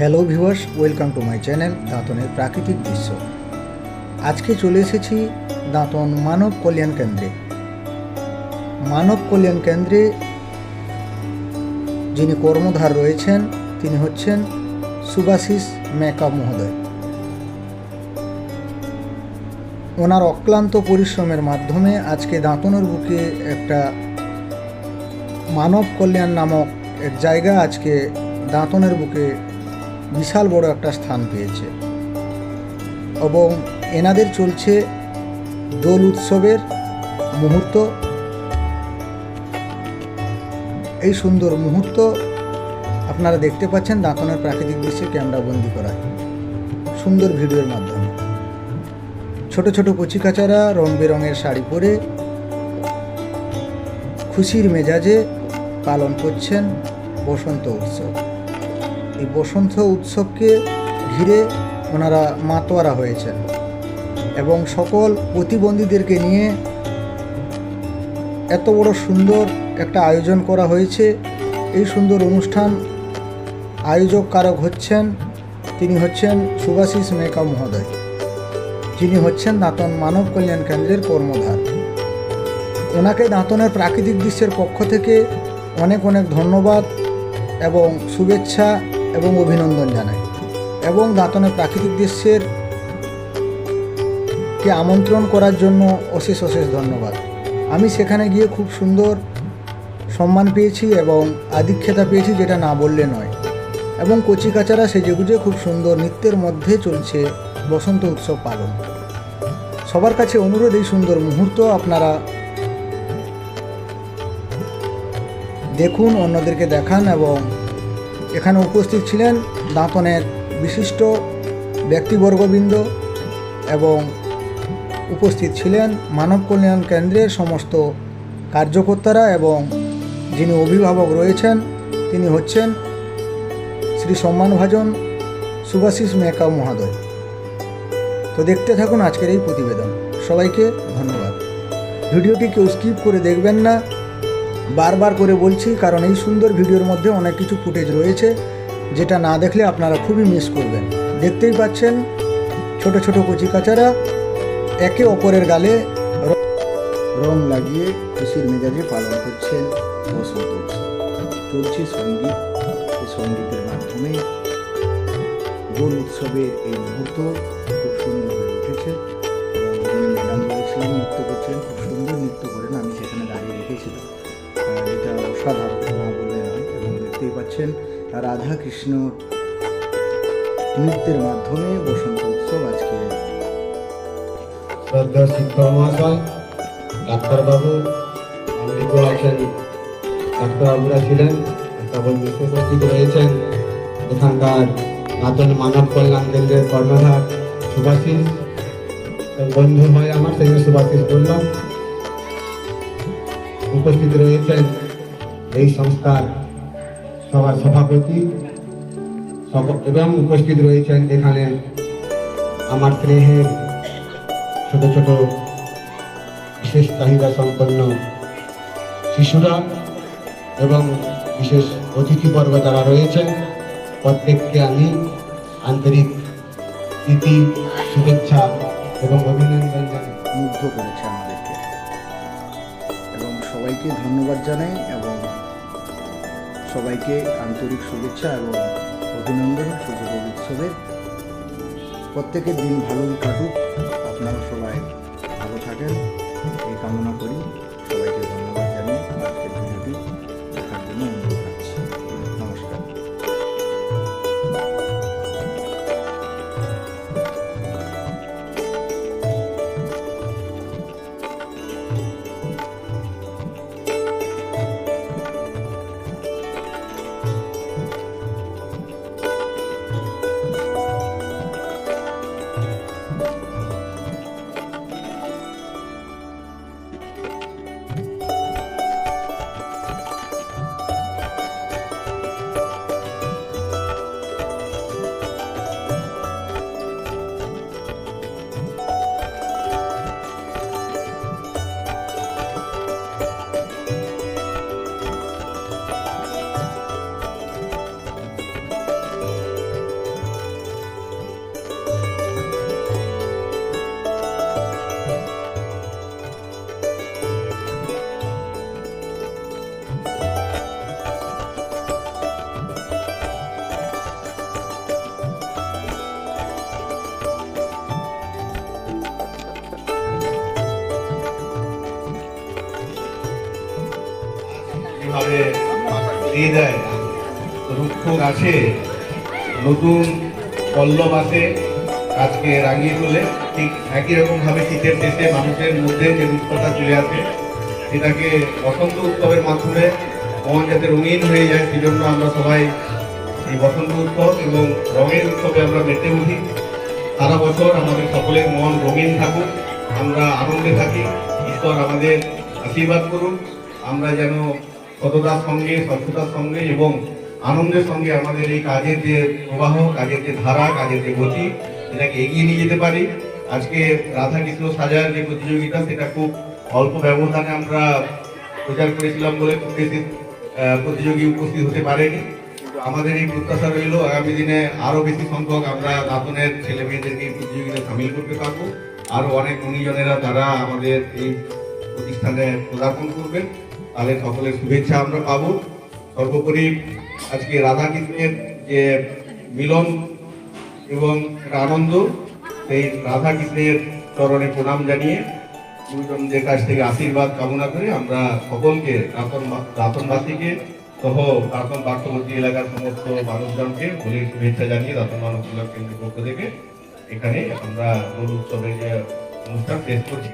Hello viewers welcome to my channel দাঁতনের প্রাকৃতিক দৃশ্য আজকে চলে এসেছি দাঁতন মানব কল্যাণ কেন্দ্রে। মানব কল্যাণ কেন্দ্রে যিনি কর্মধার রয়েছেন, তিনি হচ্ছেন সুভাশিস মেকআপ মহোদয়। ওনার অক্লান্ত পরিশ্রমের মাধ্যমে আজকে দাঁতনের বুকে একটা মানব কল্যাণ নামক এক জায়গা আজকে দাঁতনের বুকে বিশাল বড় একটা স্থান পেয়েছে। এবং এনাদের চলছে দোল উৎসবের মুহূর্ত। এই সুন্দর মুহূর্ত আপনারা দেখতে পাচ্ছেন দাঁতনের প্রাকৃতিক দৃশ্যে ক্যামেরা বন্দি করা। সুন্দর ভিডিওর মাধ্যমে। ছোট ছোট কচিকাচারা রং বেরঙের শাড়ি পরে খুশির মেজাজে পালন করছেন বসন্ত উৎসব। এই বসন্ত উৎসবকে ঘিরে ওনারা মাতোয়ারা হয়েছেন এবং সকল প্রতিবন্ধীদেরকে নিয়ে এত বড় সুন্দর একটা আয়োজন করা হয়েছে। এই সুন্দর অনুষ্ঠান আয়োজক কারক হচ্ছেন, তিনি হচ্ছেন সুভাশিস মেকা মহোদয়। যিনি হচ্ছেন দাঁতন মানব কল্যাণ কেন্দ্রের কর্মধার। ওনাকে দাঁতনের প্রাকৃতিক দৃশ্যের পক্ষ থেকে অনেক অনেক ধন্যবাদ এবং শুভেচ্ছা এবং অভিনন্দন জানাই। এবং দাঁতনের প্রাকৃতিক দৃশ্যের কে আমন্ত্রণ করার জন্য অশেষ অশেষ ধন্যবাদ। আমি সেখানে গিয়ে খুব সুন্দর সম্মান পেয়েছি এবং আধিক্ষেতা পেয়েছি যেটা না বললে নয়। এবং কচিকাচারা সেজেগুজে খুব সুন্দর নৃত্যের মধ্যে চলছে বসন্ত উৎসব পালন। সবার কাছে অনুরোধ, এই সুন্দর মুহূর্ত আপনারা দেখুন, অন্যদেরকে দেখান এবং এখানে উপস্থিত ছিলেন দাঁতনের বিশিষ্ট ব্যক্তিবর্গবৃন্দ এবং উপস্থিত ছিলেন মানব কল্যাণ কেন্দ্রের সমস্ত কার্যকর্তারা এবং যিনি অভিভাবক রয়েছেন, তিনি হচ্ছেন শ্রী সম্মানভাজন সুভাশিস মেকাও মহোদয়। তো দেখতে থাকুন আজকের এই প্রতিবেদন। সবাইকে ধন্যবাদ। ভিডিওটি কেউ স্কিপ করে দেখবেন না। বারবার করে বলছি, কারণ এই সুন্দর ভিডিওর মধ্যে অনেক কিছু ফুটেজ রয়েছে, যেটা না দেখলে আপনারা খুবই মিস করবেন। দেখতেই পাচ্ছেন, ছোট ছোট কচিকাচারা একে অপরের গালে র- লাগিয়ে খুশির মেজাজে পালন করছেন বসন্ত চলছে সংগীত সঙ্গীতের মাধ্যমে দোল উৎসবের এই মুহূর্ত খুব সুন্দর হয়ে উঠেছে। এবং নৃত্য করছিলেন খুব সুন্দর নৃত্য করেন। আমি সেখানে দাঁড়িয়ে রেখেছিলাম। এটা অসাধারণ না বললে নয় এবং দেখতেই পাচ্ছেন রাধা কৃষ্ণ নৃত্যের মাধ্যমে বসন্ত উৎসব আজকে। শ্রদ্ধা শিক্ষক মহাশয় ডাক্তারবাবু আছেন ডাক্তারবাবুরা ছিলেন তখন বিশেষ অতিথি রয়েছেন। এখানকার নাতন মানব কল্যাণ কেন্দ্রের কর্ণধার সুভাষিস বন্ধু হয় আমার সেই সুভাষিস বললাম। উপস্থিত রয়েছেন এই সংস্থার সবার সভাপতি এবং উপস্থিত রয়েছেন এখানে আমার স্নেহের ছোট ছোট বিশেষ চাহিদা সম্পন্ন শিশুরা এবং বিশেষ অতিথিবর্গ যারা রয়েছেন, প্রত্যেককে আমি আন্তরিক প্রীতি, শুভেচ্ছা এবং অভিনন্দন মুগ্ধ করেছে আমাদেরকে এবং সবাইকে ধন্যবাদ জানাই এবং সবাইকে আন্তরিক শুভেচ্ছা এবং অভিনন্দন, শুভ উৎসবের প্রত্যেকের দিন ভালোই কাটুক। ভাবে দিয়ে দেয়। রুক্ষ গাছে নতুন পল্লব আসে গাছকে রাঙিয়ে তোলে। ঠিক একই রকম ভাবে শীতের শেষে মানুষের মধ্যে যে রুক্ষতা চলে আসে, সেটাকে বসন্ত উৎসবের মাধ্যমে মন যাতে রঙিন হয়ে যায়, সেজন্য আমরা সবাই এই বসন্ত উৎসব এবং রঙের উৎসবে আমরা মেতে উঠি। সারা বছর আমাদের সকলের মন রঙিন থাকুক, আমরা আনন্দে থাকি। ঈশ্বর আমাদের আশীর্বাদ করুন। আমরা যেন সততার সঙ্গে, স্বচ্ছতার সঙ্গে এবং আনন্দের সঙ্গে আমাদের এই কাজের যে প্রবাহ, কাজের যে ধারা, কাজের যে গতি এটাকে এগিয়ে নিয়ে যেতে পারি। আজকে রাধাকৃষ্ণ সাজার যে প্রতিযোগিতা, সেটা খুব অল্প ব্যবধানে আমরা প্রচার করেছিলাম বলে খুব বেশি প্রতিযোগী উপস্থিত হতে পারেনি। আমাদের এই প্রত্যাশা রইল, আগামী দিনে আরও বেশি সংখ্যক আমরা দাতনের ছেলে মেয়েদেরকে এই প্রতিযোগিতায় সামিল করতে পারব। আরও অনেক গুণীজনেরা তারা আমাদের এই প্রতিষ্ঠানে পদার্পণ করবেন। তাদের সকলের শুভেচ্ছা আমরা পাব। সর্বোপরি আজকে রাধা কৃষ্ণের যে মিলন এবং আনন্দ, সেই রাধা কৃষ্ণের চরণে প্রণাম জানিয়ে গুরুজনদের কাছ থেকে আশীর্বাদ কামনা করে আমরা সকলকে রাতন রাতনবাসীকে সহ রাতন পার্শ্ববর্তী এলাকার সমস্ত মানুষজনকে হোলির শুভেচ্ছা জানিয়ে রাতন মানব কল্যাণ কেন্দ্রের পক্ষ থেকে এখানে আমরা দোল উৎসবের যে অনুষ্ঠান শেষ করছি।